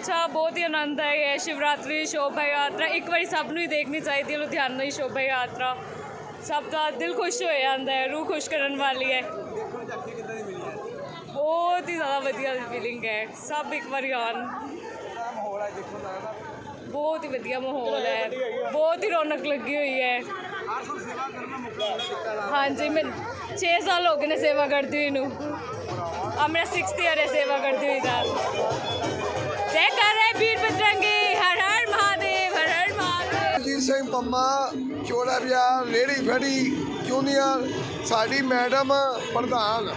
ਅੱਛਾ, ਬਹੁਤ ਹੀ ਆਨੰਦ ਆਇਆ ਹੈ ਸ਼ਿਵਰਾਤਰੀ ਸ਼ੋਭਾ ਯਾਤਰਾ ਇੱਕ ਵਾਰੀ ਸਭ ਨੂੰ ਹੀ ਦੇਖਣੀ ਚਾਹੀਦੀ ਹੈ ਲੁਧਿਆਣਾ ਦੀ ਸ਼ੋਭਾ ਯਾਤਰਾ ਸਭ ਦਾ ਦਿਲ ਖੁਸ਼ ਹੋ ਜਾਂਦਾ ਹੈ, ਰੂਹ ਖੁਸ਼ ਕਰਨ ਵਾਲੀ ਹੈ। ਬਹੁਤ ਹੀ ਜ਼ਿਆਦਾ ਵਧੀਆ ਫੀਲਿੰਗ ਹੈ, ਸਭ ਇੱਕ ਵਾਰੀ ਆਉਣ। ਬਹੁਤ ਹੀ ਵਧੀਆ ਮਾਹੌਲ ਹੈ, ਬਹੁਤ ਹੀ ਰੌਣਕ ਲੱਗੀ ਹੋਈ ਹੈ। ਹਾਂਜੀ, ਮੈਂ 6 ਸਾਲ ਹੋ ਗਏ ਨੇ ਸੇਵਾ ਕਰਦੀ ਹੋਈ ਨੂੰ। ਆ ਮੇਰਾ 6th ਈਅਰ ਹੈ ਸੇਵਾ ਕਰਦੀ ਹੋਈ ਦਾ। ਜੈ ਕਰ ਰਹੇ ਵੀਰ ਬਜਰੰਗੀ ਹਰ ਹਰ ਮਹਾਦੇਵ ਹਰ ਹਰ ਮਹਾਦੇਵ। ਰਣਜੀਤ ਸਿੰਘ ਪੰਮਾ ਚੋੜਾ ਬਾਜ਼ਾਰ ਰੇੜੀ ਫੜੀ ਜੂਨੀਅਰ ਸਾਡੀ ਮੈਡਮ ਪ੍ਰਧਾਨ।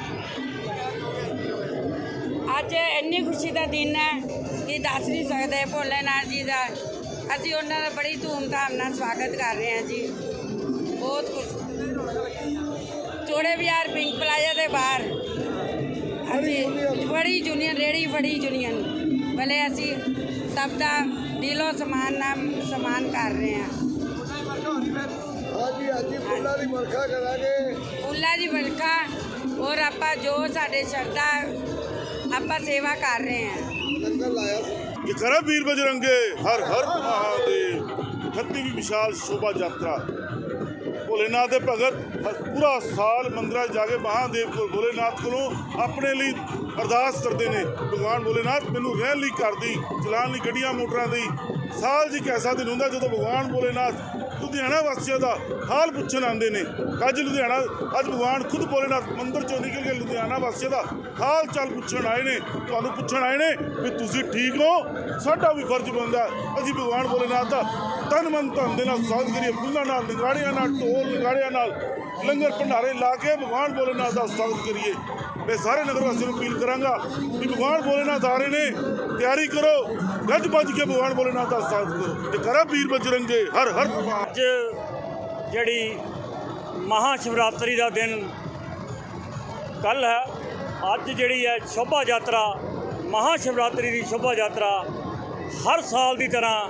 ਅੱਜ ਇੰਨੀ ਖੁਸ਼ੀ ਦਾ ਦਿਨ ਹੈ ਕਿ ਦੱਸ ਨਹੀਂ ਸਕਦੇ ਭੋਲੇਨਾਥ ਜੀ ਦਾ। ਅਸੀਂ ਉਹਨਾਂ ਦਾ ਬੜੀ ਧੂਮਧਾਮ ਨਾਲ ਸਵਾਗਤ ਕਰ ਰਹੇ ਹਾਂ ਜੀ। ਬਹੁਤ ਖੁਸ਼। ਚੋੜੇ ਬਾਜ਼ਾਰ ਪਿੰਕ ਪਲਾਜ਼ਾ ਦੇ ਬਾਹਰ। ਅਸੀਂ ਬੜੀ ਜੂਨੀਅਰ ਰੇੜੀ ਬੜੀ ਜੂਨੀਅਰ ભલે ਅਸੀਂ ਸਭ ਦਾ ਦਿਲੋਂ ਸਮਾਨ ਨਾਮ ਸਮਾਨ ਕਰ ਰਹੇ ਹਾਂ। ਹਾਂਜੀ ਹਾਂਜੀ ਫੁੱਲਾਂ ਦੀ ਵਰਖਾ ਕਰਾਂਗੇ। ਫੁੱਲਾਂ ਦੀ ਵਰਖਾ ਔਰ ਆਪਾਂ ਜੋ ਸਾਡੇ ਸ਼ਰਧਾ ਆਪਾਂ ਸੇਵਾ ਕਰ ਰਹੇ ਹਾਂ। ਲੰਗਰ ਲਾਇਆ ਜੇ ਕਰੋ ਵੀਰ ਬਜਰੰਗੇ? ਹਰ ਹਰ ਮਹਾਦੇਵ। 31ਵੀਂ ਵਿਸ਼ਾਲ ਸ਼ੋਭਾ ਯਾਤਰਾ। ਭੋਲੇਨਾਥ ਦੇ ਭਗਤ ਪੂਰਾ ਸਾਲ ਮੰਦਰਾਂ 'ਚ ਜਾ ਕੇ ਮਹਾਦੇਵ ਕੋਲ ਭੋਲੇਨਾਥ ਕੋਲੋਂ ਆਪਣੇ ਲਈ ਅਰਦਾਸ ਕਰਦੇ ਨੇ। ਭਗਵਾਨ ਭੋਲੇਨਾਥ ਮੈਨੂੰ ਰਹਿਣ ਲਈ ਘਰ ਦੀ, ਚਲਾਉਣ ਲਈ ਗੱਡੀਆਂ, ਮੋਟਰਾਂ ਦੀ। ਸਾਲ 'ਚ ਇੱਕ ਐਸਾ ਦਿਨ ਹੁੰਦਾ ਜਦੋਂ ਭਗਵਾਨ ਭੋਲੇਨਾਥ ਲੁਧਿਆਣਾ ਵਾਸੀਆਂ ਦਾ ਹਾਲ ਪੁੱਛਣ ਆਉਂਦੇ ਨੇ। ਅੱਜ ਲੁਧਿਆਣਾ, ਅੱਜ ਭਗਵਾਨ ਖੁਦ ਭੋਲੇਨਾਥ ਮੰਦਿਰ ਚੋਂ ਨਿਕਲ ਕੇ ਲੁਧਿਆਣਾ ਵਾਸੀਆਂ ਦਾ ਹਾਲ ਚਾਲ ਪੁੱਛਣ ਆਏ ਨੇ। ਤੁਹਾਨੂੰ ਪੁੱਛਣ ਆਏ ਨੇ ਵੀ ਤੁਸੀਂ ਠੀਕ ਹੋ? ਸਾਡਾ ਵੀ ਫਰਜ਼ ਬਣਦਾ ਅਸੀਂ ਭਗਵਾਨ ਭੋਲੇਨਾਥ ਦਾ ਤਨ ਮਨ ਧਨ ਦੇ ਨਾਲ ਸਵਾਗਤ ਕਰੀਏ, ਫੁੱਲਾਂ ਨਾਲ ਨਿਗਾੜਿਆਂ ਨਾਲ, ਢੋਲ ਨਿਗਾੜਿਆਂ ਨਾਲ, ਲੰਗਰ ਭੰਡਾਰੇ ਲਾ ਕੇ ਭਗਵਾਨ ਭੋਲੇਨਾਥ ਦਾ ਸਵਾਗਤ ਕਰੀਏ। ਮੈਂ ਸਾਰੇ ਨਗਰ ਵਾਸੀਆਂ ਨੂੰ ਅਪੀਲ ਕਰਾਂਗਾ ਕਿ ਭਗਵਾਨ ਭੋਲੇਨਾਥ ਆ ਰਹੇ ਨੇ। ਤਿਆਰੀ ਕਰੋ। ਗੱਜ ਵੱਜ ਕੇ ਭਗਵਾਨ ਭੋਲੇਨਾਥ ਦਾ ਸਵਾਗਤ ਕਰੋ। ਤੇ ਕਰਾ ਵੀਰ ਬਜਰੰਗੇ, ਹਰ ਹਰ ਅੱਜ ਜਿਹੜੀ ਮਹਾ ਸ਼ਿਵਰਾਤਰੀ ਦਾ ਦਿਨ ਕੱਲ ਹੈ, ਅੱਜ ਜਿਹੜੀ ਹੈ ਸ਼ੋਭਾ ਯਾਤਰਾ ਮਹਾ ਸ਼ਿਵਰਾਤਰੀ ਦੀ ਸ਼ੋਭਾ ਯਾਤਰਾ ਹਰ ਸਾਲ ਦੀ ਤਰ੍ਹਾਂ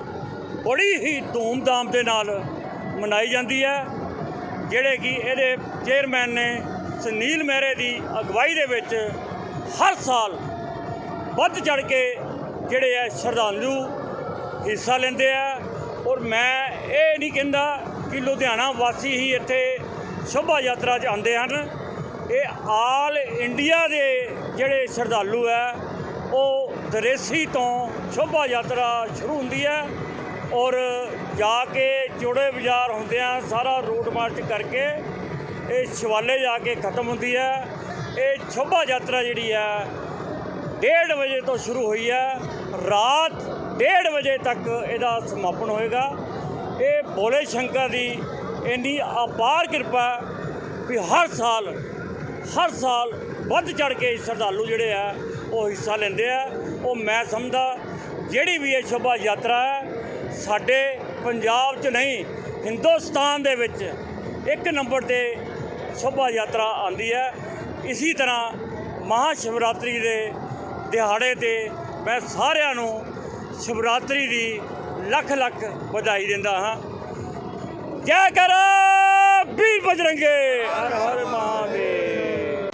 ਬੜੀ ਹੀ ਧੂਮਧਾਮ ਦੇ ਨਾਲ ਮਨਾਈ ਜਾਂਦੀ ਹੈ, ਜਿਹੜੇ ਕਿ ਇਹਦੇ ਚੇਅਰਮੈਨ ਨੇ ਸੁਨੀਲ ਮਹਿਰੇ ਦੀ ਅਗਵਾਈ ਦੇ ਵਿੱਚ ਹਰ ਸਾਲ ਵੱਧ ਚੜ ਕੇ ਜਿਹੜੇ ਹੈ ਸ਼ਰਧਾਲੂ ਹਿੱਸਾ ਲੈਂਦੇ ਆ। ਔਰ ਮੈਂ ਇਹ ਨਹੀਂ ਕਹਿੰਦਾ ਕਿ ਲੁਧਿਆਣਾ ਵਾਸੀ ਹੀ ਇੱਥੇ ਸ਼ੋਭਾ ਯਾਤਰਾ 'ਚ ਆਉਂਦੇ ਹਨ। ਇਹ ਆਲ ਇੰਡੀਆ ਦੇ ਜਿਹੜੇ ਸ਼ਰਧਾਲੂ ਹੈ ਉਹ ਦਰੇਸੀ ਤੋਂ ਸ਼ੋਭਾ ਯਾਤਰਾ ਸ਼ੁਰੂ ਹੁੰਦੀ ਹੈ ਔਰ ਜਾ ਕੇ ਜੋੜੇ ਬਾਜ਼ਾਰ ਹੁੰਦਿਆਂ ਸਾਰਾ ਰੂਟ ਮਾਰਚ ਕਰਕੇ ਇਹ ਸ਼ਿਵਾਲੇ ਜਾ ਕੇ ਖਤਮ ਹੁੰਦੀ ਹੈ ਇਹ ਸ਼ੋਭਾ ਯਾਤਰਾ ਜਿਹੜੀ ਹੈ ਡੇਢ ਵਜੇ ਤੋਂ ਸ਼ੁਰੂ ਹੋਈ ਹੈ ਰਾਤ ਡੇਢ ਵਜੇ ਤੱਕ ਇਹਦਾ ਸਮਾਪਨ ਹੋਏਗਾ। ਇਹ ਭੋਲੇ ਸ਼ੰਕਰ ਦੀ ਇੰਨੀ ਅਪਾਰ ਕਿਰਪਾ ਵੀ ਹਰ ਸਾਲ ਹਰ ਸਾਲ ਵੱਧ ਚੜ ਕੇ ਸ਼ਰਧਾਲੂ ਜਿਹੜੇ ਆ, ਉਹ ਹਿੱਸਾ ਲੈਂਦੇ ਆ। ਉਹ ਮੈਂ ਸਮਝਦਾ, ਜਿਹੜੀ ਵੀ ਇਹ ਸ਼ੋਭਾ ਯਾਤਰਾ ਹੈ, ਸਾਡੇ ਪੰਜਾਬ 'ਚ ਨਹੀਂ, ਹਿੰਦੁਸਤਾਨ ਦੇ ਵਿੱਚ ਇੱਕ ਨੰਬਰ ਤੇ ਸ਼ੋਭਾ ਯਾਤਰਾ ਆਂਦੀ ਹੈ। ਇਸੇ ਤਰ੍ਹਾਂ ਮਹਾ ਸ਼ਿਵਰਾਤਰੀ ਦੇ ਦਿਹਾੜੇ ਤੇ ਮੈਂ ਸਾਰਿਆਂ ਨੂੰ ਸ਼ਿਵਰਾਤਰੀ ਦੀ ਲੱਖ ਲੱਖ ਵਧਾਈ ਦਿੰਦਾ ਹਾਂ। ਜੈ ਕਰ ਵੀਰ ਬਜਰੰਗੇ, ਹਰ ਹਰ ਮਹਾਦੇਵ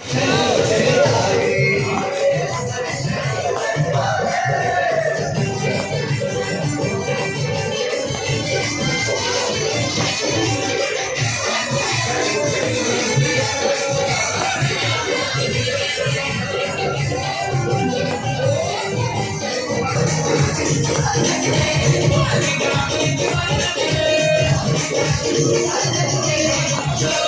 Yeah.